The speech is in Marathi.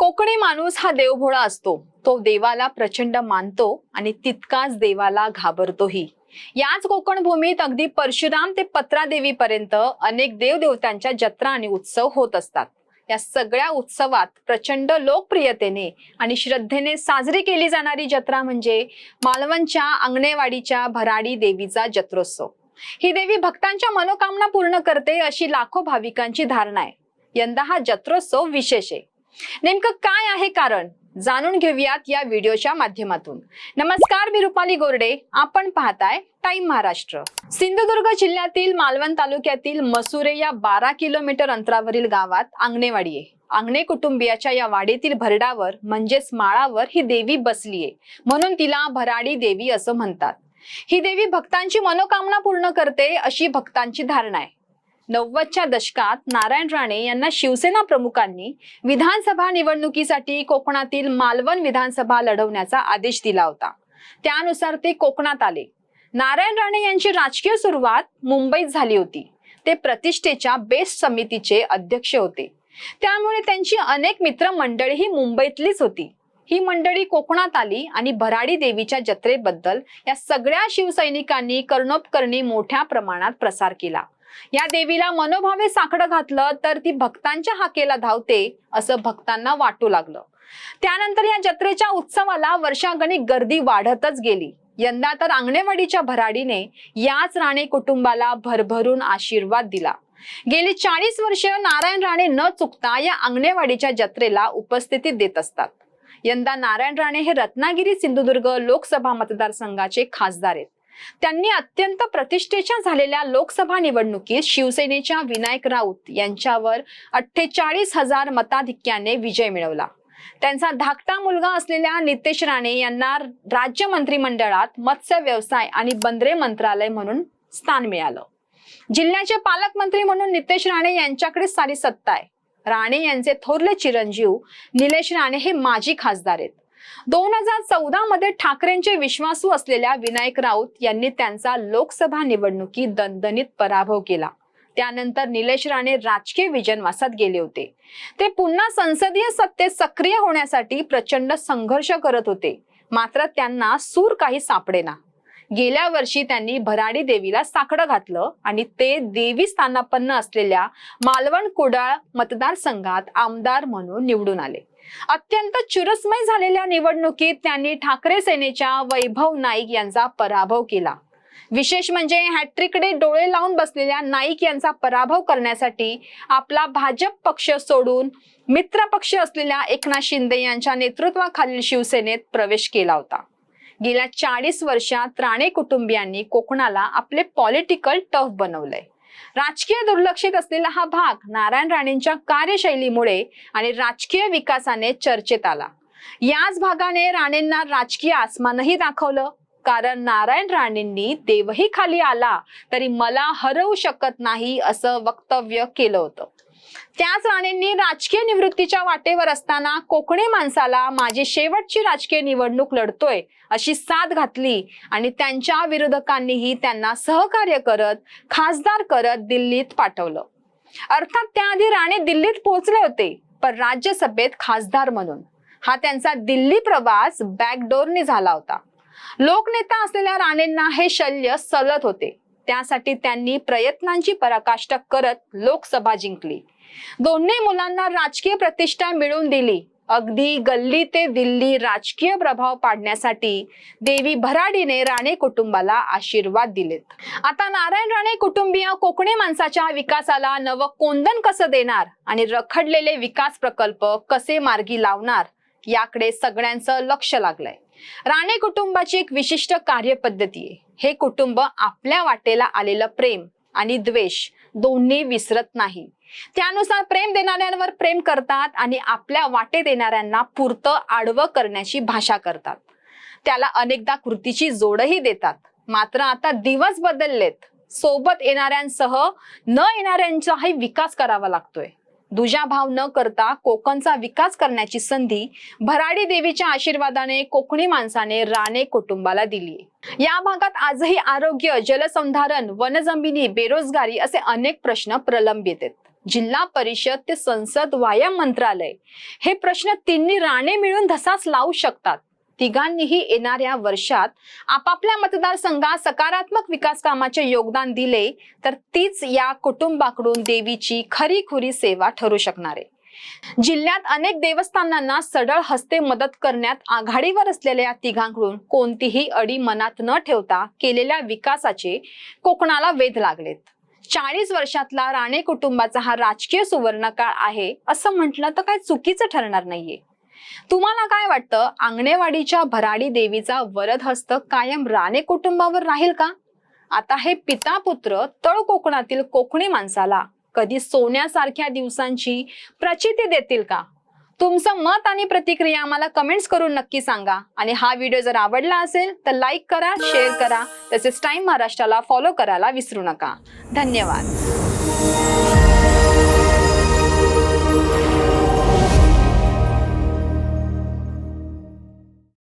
कोकणी माणूस हा देवभोळा असतो. तो देवाला प्रचंड मानतो आणि तितकाच देवाला घाबरतोही. याच कोकण भूमीत अगदी परशुराम ते पत्रादेवी पर्यंत अनेक देवदेवतांच्या जत्रा आणि उत्सव होत असतात. या सगळ्या उत्सवात प्रचंड लोकप्रियतेने आणि श्रद्धेने साजरी केली जाणारी जत्रा म्हणजे मालवणच्या अंगणेवाडीच्या भराडी देवीचा जत्रोत्सव. ही देवी भक्तांच्या मनोकामना पूर्ण करते अशी लाखो भाविकांची धारणा आहे. यंदा हा जत्रोत्सव विशेष आहे. नेमकं काय आहे कारण? जाणून घेऊयात या व्हिडिओच्या माध्यमातून. नमस्कार मी रुपाली गोरडे. आपण पाहताय टाइम महाराष्ट्र. सिंधुदुर्ग जिल्ह्यातील मालवण तालुक्यातील मसुरे या बारा किलोमीटर अंतरावरील गावात आंगणेवाडी आहे. आंगणे कुटुंबियाच्या या वाडीतील भरडावर म्हणजेच माळावर ही देवी बसलीये. म्हणून तिला भराडी देवी असं म्हणतात. ही देवी भक्तांची मनोकामना पूर्ण करते अशी भक्तांची धारणा आहे. नव्वदच्या दशकात नारायण राणे यांना शिवसेना प्रमुखांनी विधानसभा निवडणुकीसाठी कोकणातील मालवण विधानसभा लढवण्याचा आदेश दिला होता. त्यानुसार ते कोकणात आले. नारायण राणे यांची राजकीय सुरुवात मुंबईत झाली होती. ते प्रतिष्ठेच्या बेस्ट समितीचे अध्यक्ष होते. त्यामुळे त्यांची अनेक मित्रमंडळी ही मुंबईतलीच होती. ही मंडळी कोकणात आली आणि भराडी देवीच्या जत्रेबद्दल या सगळ्या शिवसैनिकांनी कर्णोपकर्णी मोठ्या प्रमाणात प्रसार केला. या देवीला मनोभावे साकडं घातलं तर ती भक्तांच्या हाकेला धावते असं भक्तांना वाटू लागलं. त्यानंतर या जत्रेच्या उत्सवाला वर्षागणिक गर्दी वाढतच गेली. यंदा तर आंगणेवाडीच्या भराडीने याच राणे कुटुंबाला भरभरून आशीर्वाद दिला. गेली चाळीस वर्ष नारायण राणे न चुकता या आंगणेवाडीच्या जत्रेला उपस्थिती देत असतात. यंदा नारायण राणे हे रत्नागिरी सिंधुदुर्ग लोकसभा मतदारसंघाचे खासदार आहेत. त्यांनी अत्यंत प्रतिष्ठेच्या झालेल्या लोकसभा निवडणुकीत शिवसेनेच्या विनायक राऊत यांच्यावर अठ्ठेचाळीस हजार मताधिक्याने विजय मिळवला. त्यांचा धाकटा मुलगा असलेल्या नितेश राणे यांना राज्य मंत्रिमंडळात मत्स्य व्यवसाय आणि बंदरे मंत्रालय म्हणून स्थान मिळालं. जिल्ह्याचे पालकमंत्री म्हणून नितेश राणे यांच्याकडे सारी सत्ता आहे. राणे यांचे थोरले चिरंजीव निलेश राणे हे माजी खासदार आहेत. दोन हजार चौदा मध्ये ठाकरेंचे विश्वासू असलेल्या विनायक राऊत यांनी त्यांचा लोकसभा निवडणुकीत दणदणीत पराभव केला. त्यानंतर निलेश राणे राजकीय विजनवासात गेले होते. ते पुन्हा संसदीय सत्तेत सक्रिय होण्यासाठी प्रचंड संघर्ष करत होते. मात्र त्यांना सूर काही सापडेना. गेल्या वर्षी त्यांनी भराडी देवीला साकडं घातलं आणि ते देवी स्थानापन्न असलेल्या मालवण कुडाळ मतदारसंघात आमदार म्हणून निवडून आले. अत्यंत चुरसमय झालेल्या निवडणुकीत त्यांनी ठाकरे सेनेच्या वैभव नाईक यांचा पराभव केला. विशेष म्हणजे हॅट्रिकडे डोळे लावून बसलेल्या नाईक यांचा पराभव करण्यासाठी आपला भाजप पक्ष सोडून मित्र पक्ष असलेल्या एकनाथ शिंदे यांच्या नेतृत्वाखालील शिवसेनेत प्रवेश केला होता. गेल्या चाळीस वर्षात राणे कुटुंबियांनी कोकणाला आपले पॉलिटिकल टफ बनवलंय. राजकीय दुर्लक्षित असलेला हा भाग नारायण राणेंच्या कार्यशैलीमुळे आणि राजकीय विकासाने चर्चेत आला. याच भागाने राणेंना राजकीय आसमानही दाखवलं. कारण नारायण राणेंनी देवही खाली आला तरी मला हरवू शकत नाही असं वक्तव्य केलं होतं. त्याच राणेंनी राजकीय निवृत्तीच्या वाटेवर असताना कोकणी माणसाला माझी शेवटची राजकीय निवडणूक लढतोय अशी साथ घातली आणि त्यांच्या विरोधकांनीही त्यांना सहकार्य करत खासदार करत दिल्लीत पाठवलं. अर्थात त्याआधी राणे दिल्लीत पोहोचले होते पण राज्यसभेत खासदार म्हणून. हा त्यांचा दिल्ली प्रवास बॅकडोरने झाला होता. लोकनेता असलेल्या राणेंना हे शल्य सलत होते. त्यासाठी त्यांनी प्रयत्नांची पराकाष्ठा करत लोकसभा जिंकली. दोन्ही मुलांना राजकीय प्रतिष्ठा मिळवून दिली. अगदी गल्ली ते दिल्ली राजकीय प्रभाव पाडण्यासाठी देवी भराडीने राणे कुटुंबाला आशीर्वाद दिलेत. आता नारायण राणे कुटुंबीय कोकणी माणसाच्या विकासाला नवं कोंदन कसं देणार आणि रखडलेले विकास प्रकल्प कसे मार्गी लावणार याकडे सगळ्यांचं लक्ष लागलंय. राणे कुटुंबाची एक विशिष्ट कार्यपद्धती आहे. हे कुटुंब आपल्या वाटेला आलेलं प्रेम आणि द्वेष दोन्ही विसरत नाही. त्यानुसार प्रेम देणाऱ्यांवर प्रेम करतात आणि आपल्या वाटेत येणाऱ्यांना पुरतं आडवं करण्याची भाषा करतात. त्याला अनेकदा कृतीची जोडही देतात. मात्र आता दिवस बदललेत. सोबत येणाऱ्यांसह न येणाऱ्यांचाही विकास करावा लागतोय. दुजाभाव न करता कोकणचा विकास करण्याची संधी भराडी देवीच्या आशीर्वादाने कोकणी माणसाने राणे कुटुंबाला दिली या भागात आजही आरोग्य जलसंधारण वनजमिनी बेरोजगारी असे अनेक प्रश्न प्रलंबित आहेत. जिल्हा परिषद ते संसद व्यायाम मंत्रालय हे प्रश्न तिन्ही राणे मिळून धसाच लावू शकतात. तिघांनीही येणाऱ्या वर्षात आपापल्या मतदारसंघात सकारात्मक विकास कामाचे योगदान दिले तर तीच या कुटुंबाकडून देवीची खरीखुरी सेवा ठरू शकणार आहे. जिल्ह्यात अनेक देवस्थानांना सडळ हस्ते मदत करण्यात आघाडीवर असलेल्या या तिघांकडून कोणतीही अडी मनात न ठेवता केलेल्या विकासाचे कोकणाला वेध लागलेत. चाळीस वर्षातला राणे कुटुंबाचा हा राजकीय सुवर्णकाळ आहे असं म्हटलं तर काय चुकीचं ठरणार नाहीये. तुम्हाला काय वाटतं? आंगणेवाडीच्या भराडी देवीचा वरद हस्त कायम राणे कुटुंबावर राहील का? आता हे पिता पुत्र तळ कोकणातील कोकणी माणसाला कधी सोन्यासारख्या दिवसांची प्रचिती देतील का? तुमचं मत आणि प्रतिक्रिया आम्हाला कमेंट्स करून नक्की सांगा. आणि हा व्हिडिओ जर आवडला असेल तर लाईक करा शेअर करा. तसेच टाइम महाराष्ट्राला फॉलो करायला विसरू नका. धन्यवाद.